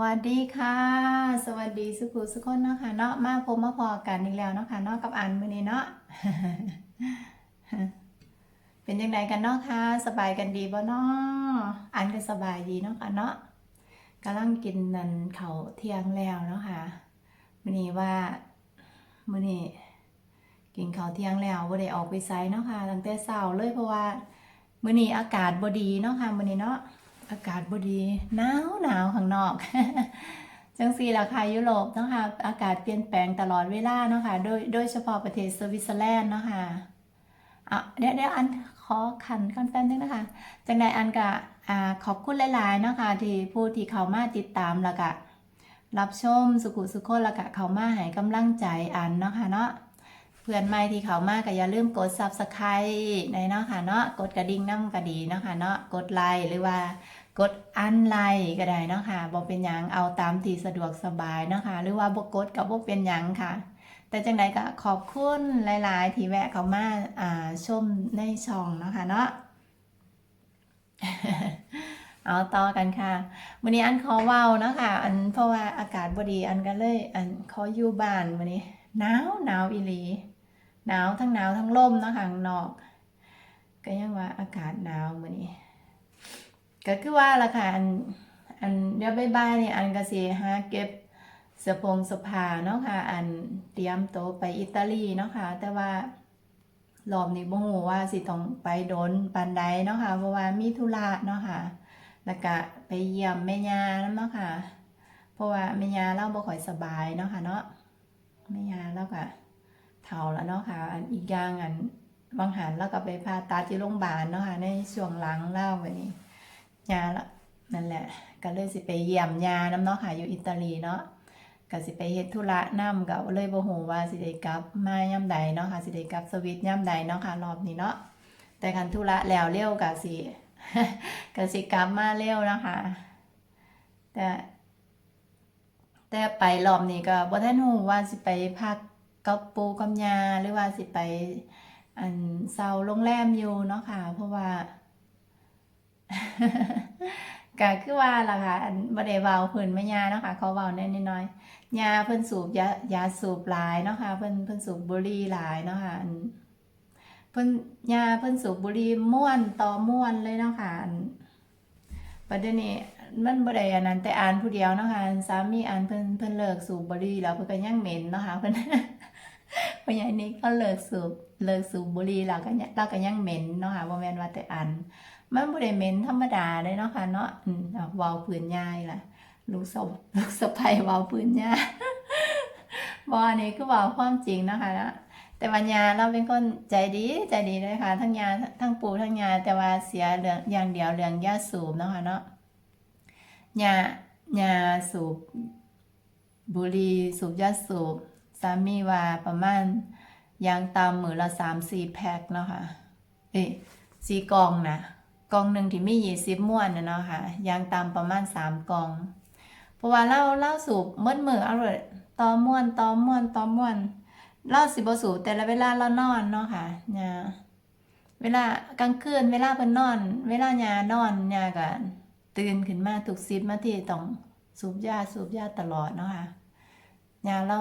วัสดีค่ะ สวัสดีสุขุสุขคนเนาะค่ะเนาะมาพบมาพอกันอีกแล้วเนาะค่ะเนาะกับอันมือนี้เนาะเป็นยังไงกันเนาะค่ะสบายกันดีบ่เนาะอันก็สบายดีเนาะค่ะเนาะกำลังกินนันเขาเที่ยงแล้วเนาะค่ะมือนี้ว่ามือนี้กินเขาเที่ยงแล้วบ่ได้ออกไปไสเนาะค่ะตั้งแต่เช้าเลยเพราะว่ามือนี้อากาศบ่ดีเนาะค่ะมือนี้เนาะ อากาศบดีหนาวหนาวข้างนอก จังซีราคายุโรปนะคะอากาศเปลี่ยนแปลงตลอดเวลาเนาะคะโดยโดยเฉพาะประเทศสวิตเซอร์แลนด์เนาะคะอะเดี๋ยวเดี๋ยวอันขอขันคอนแฟนนึงนะคะจังใดอันกะอ่าขอบคุณหลายๆเนาะคะที่ผู้ที่เข้ามาติดตามแล้วก็รับชมสุขุสุขคนแล้วก็เข้ามาให้กำลังใจอันเนาะค่ะเนาะ เพื่อนใหม่ที่เขามากก็อย่าลืมกด Subscribe ในเนาะค่ะเนาะกดกระดิ่งน้ำก็ดีเนาะค่ะเนาะกดไลค์หรือว่ากดอันไลค์ก็ได้เนาะค่ะบ่เป็นหยังเอาตามที่สะดวกสบายเนาะค่ะหรือว่าบ่กดก็บ่เป็นหยังค่ะ แต่จังใดก็ขอบคุณหลาย ๆ ที่แวะเข้ามาอ่าชมในช่องเนาะค่ะเนาะเอาต่อกันค่ะวันนี้อันขอเว้านะค่ะอันเพราะว่าอากาศบดีอันก็เลย อันขออยู่บ้านวันนี้หนาวหนาวอีหลี หนาวทั้งหนาวทั้งลมเนาะค่ะข้างนอก ก็ยังว่าอากาศหนาวมื้อนี้ก็คือว่าละค่ะอันอันเดี๋ยวบ่ายๆนี่อันก็สิหาเก็บเสื้อผงเสื้อผ้าเนาะค่ะ อันเตรียมโตวไปอิตาลีเนาะค่ะ แต่ว่ารอบนี้บ่ฮู้ว่าสิต้องไปโดนปานใดเนาะค่ะ เพราะว่ามีธุระเนาะค่ะ แล้วก็ไปเยี่ยมแม่ยานำเนาะค่ะ เพราะว่าแม่ย่าเราบ่ค่อยสบายเนาะค่ะเนาะแม่ย่าเราก็ เฒ่าแล้วเนาะค่ะ อันอีกอย่างอันบางหันเราก็ไปผ่าตัดที่โรงพยาบาลเนาะค่ะในช่วงหลังเล่าไว้นี้ยาละนั่นแหละ ก็เลยสิไปเยี่ยมยาน้ำเนาะค่ะอยู่อิตาลีเนาะก็สิไปเฮ็ดธุระนำก็เลยบ่ฮู้ว่าสิได้กลับมายามใดเนาะค่ะสิได้กลับสวิตยามใดเนาะค่ะรอบนี้เนาะแต่คันธุระแล้วเร็วก็สิก็สิกลับมาเร็วนะคะแต่แต่ไปรอบนี้ก็บ่ทันฮู้ว่าสิไปพัก กับปูกับยาหรือว่าสิไป อันเซาโรงแรมอยู่เนาะค่ะ เพราะว่าก็คือว่าล่ะค่ะอันบ่ได้เว้าเพิ่นแม่ยาเนาะค่ะเขาเว้าแน่นน้อยยาเพิ่นสูบยายาสูบหลายเนาะค่ะเพิ่นเพิ่นสูบบุหรี่หลายเนาะค่ะอันเพิ่นยาเพิ่นสูบบุหรี่ม่วนต่อม่วนเลยเนาะค่ะประเด็นนี้มันบ่ได้อันนั้นแต่อ่านผู้เดียวเนาะค่ะสามีอ่านเพิ่นเพิ่นเลิกสูบบุหรี่แล้วเพิ่นก็ยังเหม็นเนาะค่ะเพิ่น พราะอย่างนี้ก็เลิกสูบเลิกสูบบุหรี่แล้วก็ยังเราก็ยังเหม็นเนาะค่ะบ่าแม่นว่าแต่อัน มันบ่ได้เหม็นธรรมดาเลยเนาะค่ะเนาะอืมเอาว้าปืนยายล่ะลูกสะลูกสะใภ้เว้าปืนยาบ่อันนี้คือเว้าความจริงเนาะค่ะเนาะแต่ว่ายาเราเป็นคนใจดีใจดีเลยค่ะ ทั้งยาทั้งปู่ทั้งยาแต่ว่าเสียเรื่องอย่างเดียวเรื่องยาสูบเนาะค่ะเนาะยายาสูบบุหรี่สูบยาสูบ สามีว่าประมาณยางตามมือละ3-4แพ็คเนาะค่ะเอ้สี่กล่องนะกล่องหนึ่งที่มียี่สิบม้วนนะเนาะค่ะยางตามประมาณสามกล่อง เพราะว่าเราเราสูบเมื่อมือเอาเลยตอม้วนตอม้วนตอม้วนเราสิบสูบแต่ละเวลาเรานอนเนาะค่ะเนี่ยเวลากลางคืนเวลาเพิ่นนอน เวลายานอนยาก็ตื่นขึ้นมาทุกสิบนาที่ต้องสูบยาสูบยาตลอดเนาะค่ะ ยาเรา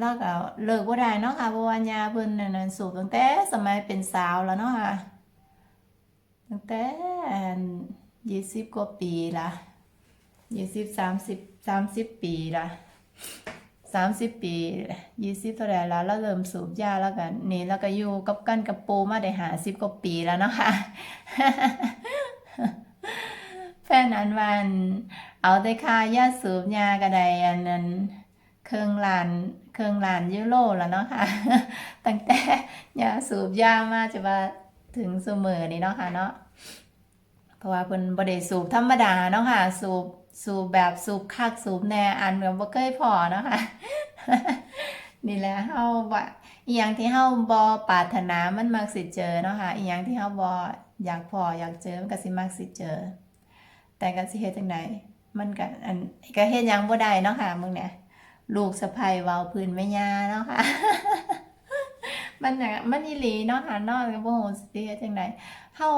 เราก็เลิกบ่ได้เนาะค่ะเพราะว่ายาเพิ่นนั่นสูบตั้งแต่สมัยเป็นสาวแล้วเนาะค่ะตั้งแต่ยี่สิบกว่าปีละยี่สิบสามสิบสามสิบปีละสามสิบปียี่สิบเท่าไรแล้วเราเริ่มสูบยาแล้วกันนี่แล้วก็อยู่กับกันกับปูมาได้หาสิบกว่าปีแล้วเนาะค่ะแฟนอันวันเอาแต่ค่ายาสูบยาก็ได้อันนั้น เครื่องลานเครื่องลานยูโรแล้วเนาะค่ะ ตั้งแต่ยาสูบยามาจะว่าถึงเสมอนี่เนาะค่ะเนาะ เพราะว่าเพิ่นบ่ได้สูบธรรมดาเนาะค่ะ สูบสูบแบบสูบคักสูบแน่อันก็บ่เคยพอเนาะค่ะ นี่แหละเฮาว่าอีหยังที่เฮาบ่ปรารถนามันมักสิเจอเนาะค่ะอีหยังที่เฮาบ่อยากพออยากเจอมันก็สิมักสิเจอ แต่ก็สิเฮ็ดจังไดมันก็อันก็เฮ็ดหยังบ่ได้เนาะค่ะมึงเนี่ย ลูกสะใภ้เวาพื้นแม่ยาเนาะค่ะ มันน่ะมันอีหลีเนาะค่ะนาก็บ่ฮู้สิเฮ็ดจังไดเฮา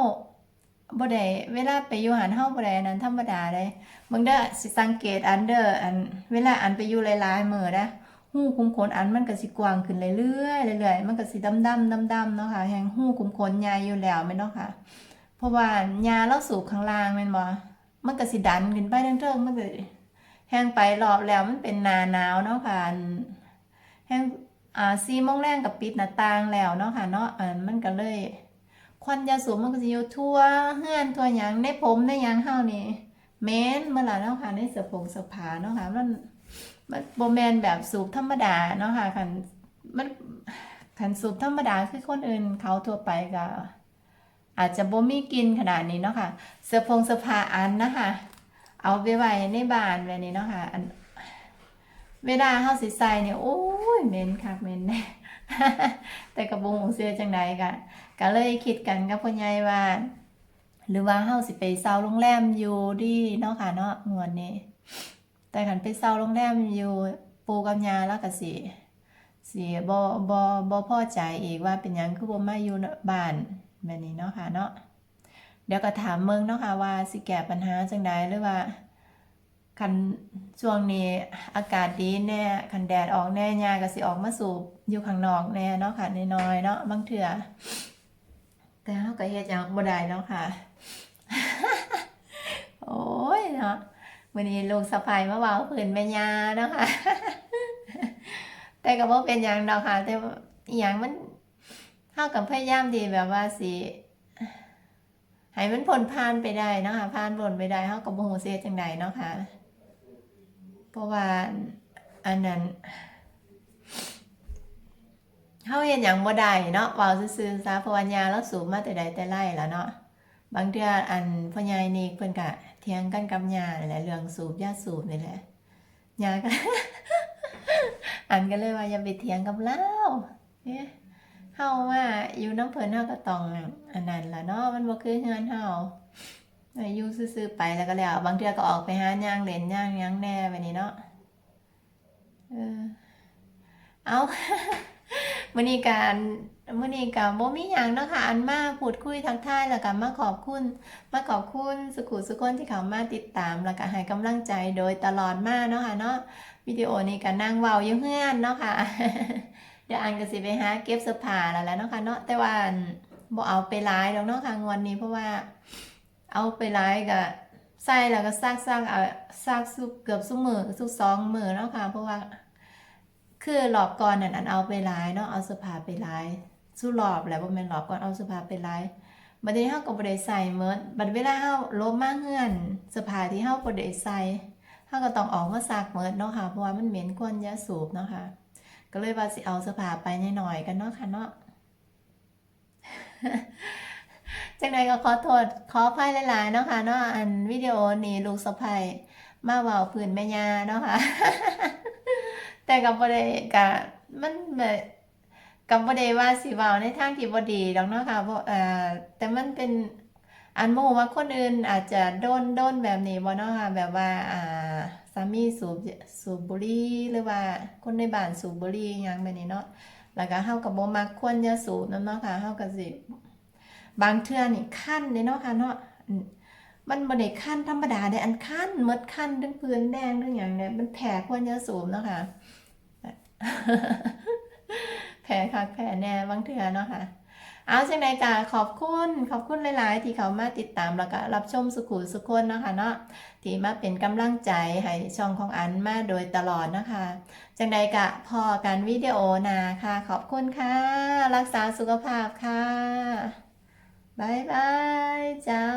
บ่ได้เวลาไปอยู่หันเฮาบ่ได้อันนั้นธรรมดาเลยมึงเด้อสิสังเกตอันเด้ออันเวลาอันไปอยู่หลายๆมื้อนะหูคุมขนอันมันก็สิกว้างขึ้นเรื่อยๆเรื่อยๆมันก็สิดำๆดำๆเนาะค่ะแฮงหูคุมขนใหญ่อยู่แล้วแม่นเนาะค่ะ เพราะว่าหญ้าเราสูบข้างล่างแม่นบ่มันก็สิดันขึ้นไปเทิงๆมันก็ แฮงไปรอบแล้วมันเป็นนาหนาวเนาะค่ะอันแฮงอ่า4โมงแรงก็ปิดหน้าต่างแล้วเนาะค่ะเนาะอันมันก็เลยควันยาสูบมันก็สิอยู่ทั่วเฮือนทั่วหยังในผมในหยังเฮานี่แม่นเมื่อไหร่เนาะค่ะในเสือผงเสือผาเนาะค่ะมันมันโบแมนแบบสูบธรรมดาเนาะค่ะคันมันคันสูบธรรมดาคือคนอื่นเขาทั่วไปก็อาจจะบ่มีกินขนาดนี้เนาะค่ะ เสื้อผงเสื้อผ้าอันนะคะ เอาไปไว้ในบ้านแบบนี้เนาะค่ะอันเวลาเฮาสิใส่เนี่ยโอ้ยเหม็นคักเหม็นแน่แต่กระบงเสื้อจังใดก็ก็เลยคิดกันกับพ่อใหญ่ว่า หรือว่าเฮาสิไปเซาโรงแรมอยู่ดีเนาะค่ะเนาะงวดนี้แต่คันไปเซาโรงแรมอยู่ปูกับยาแล้วก็สิสิบ่บ่บ่พอใจอีกว่าเป็นหยังคือบ่มาอยู่บ้านแบบนี้เนาะค่ะเนาะ เดี๋ยวก็ถามเมืองเนาะค่ะว่าสิแก้ปัญหาจังใดหรือว่าคันช่วงนี้อากาศดีแน่คันแดดออกแน่ยาก็สิออกมาสูบอยู่ข้างนอกแน่เนาะค่ะน้อยๆเนาะบางเทื่อแต่เฮาก็เฮ็ดหยังบ่ได้เนาะค่ะ โอ้ยเนาะมื้อนี้ลูกสะใภ้มาเว้าพื้นแม่ยาเนาะค่ะแต่ก็บ่เป็นหยังดอกค่ะ แต่ว่าอีหยังมันเฮาก็พยายามที่แบบว่าสิ ให้มันพ้นผ่านไปได้นะคะผ่านพ้นไปได้เฮาก็บ่ฮู้เฮ็ดจังไดเนาะค่ะ เพราะว่าอันนั้นเฮาเฮ็ดหยังบ่ได้เนาะเว้าซื่อๆซะเพราะว่ายาเราสูบมาแต่ใดแต่ไรแล้วเนาะบางเทื่ออันพ่อใหญ่นี่เพิ่นก็เถียงกันกับยานี่แหละเรื่องสูบยาสูบนี่แหละยาก็อันก็เลยว่าอย่าไปเถียงกับเราเอ๊ะ เฮาว่าอยู่น้ำเพิ่นเฮาก็ต้องอันนั้นล่ะเนาะมันบ่คือเฮือนเฮาอยู่ซื่อๆไปแล้วก็แล้ว บางเทื่อก็ออกไปหาย่างเล่นย่างยังแน่แบบนี้เนาะเออเอามื้อนี้การมื้อนี้ก็บ่มีหยังเนาะค่ะอันมาพูดคุยทักทายแล้วก็มาขอบคุณ มาขอบคุณสุขุสุคนที่เขามาติดตาม แล้วก็ให้กำลังใจโดยตลอดมาเนาะค่ะเนาะวิดีโอนี้ก็นั่งเว้าอยู่เฮือนเนาะค่ะ เดี๋ยวอันก็สิไปหาเก็บเสื้อผ้าแล้วแหละเนาะค่ะเนาะแต่ว่าอันบ่เอาไปหลายดอกเนาะค่ะงวดนี้เพราะว่าเอาไปไลฟ์ก็ใส่แล้วก็ซักซักเอาซักสุกเกือบสุกมือสุกสองมือเนาะค่ะเพราะว่าคือหลอบก่อนนั่นอันเอาไปไลฟ์เนาะเอาเสื้อผ้าไปไลฟ์สู้หลอบแหล้วบ่แม่นหลอบก่อนเอาเสื้อผ้าไปไลฟ์บัดนี้เฮาก็บ่ได้ใส่เมิดบัดเวลาเฮาลบมาเฮือนเสื้อผ้าที่เฮาบ่ได้ใส่เฮาก็ต้องออกมาซักเมิดเนาะค่ะเพราะว่ามันเหม็นควนยาสูบเนาะค่ะ ก็เลยว่าสิเอาเสื้อผ้าไปหน่อยๆกันเนาะค่ะเนาะจังใดก็ขอโทษขออภัยหลายๆเนาะค่ะเนาะอันวิดีโอนี้ลูกสะใภ้มาเว้าพื้นแม่ยาเนาะค่ะ แต่ก็บ่ได้ก็มันแบบก็บ่ได้ว่าสิเว้าในทางที่บ่ดีดอกเนาะค่ะเพราะเอ่อแต่มันเป็นอันโมว่าคนอื่นอาจจะโดนโดนแบบนี้บ่เนาะค่ะแบบว่าอ่า สามีสูบสูบบุหรี่หรือว่าคนในบ้านสูบบุหรี่ยังแบบนี้เนาะแล้วก็เฮาก็บ่มักควรอย่าสูบนำเนาะค่ะเฮาก็สิบางเทื่อนี่ขั้นเลยเนาะค่ะเนาะมันบ่ได้ขั้นธรรมดาเด้อันขั้นหมดขั้นทั้งพื้นแดงทั้งหยังเนี่ยมันแผลควรจะสูบเนาะค่ะแผลคักแผลแน่บางเทื่อเนาะค่ะ เอาจังไดกาขอบคุณขอบคุณหลาย ๆ ที่เขามาติดตามแล้วก็รับชมสุขุสุคนเนาะค่ะเนาะที่มาเป็นกำลังใจให้ช่องของอันมาโดยตลอดนะคะจังใดกะพอการวิดีโอนาค่ะ ขอบคุณค่ะ รักษาสุขภาพค่ะบายบายเจ้า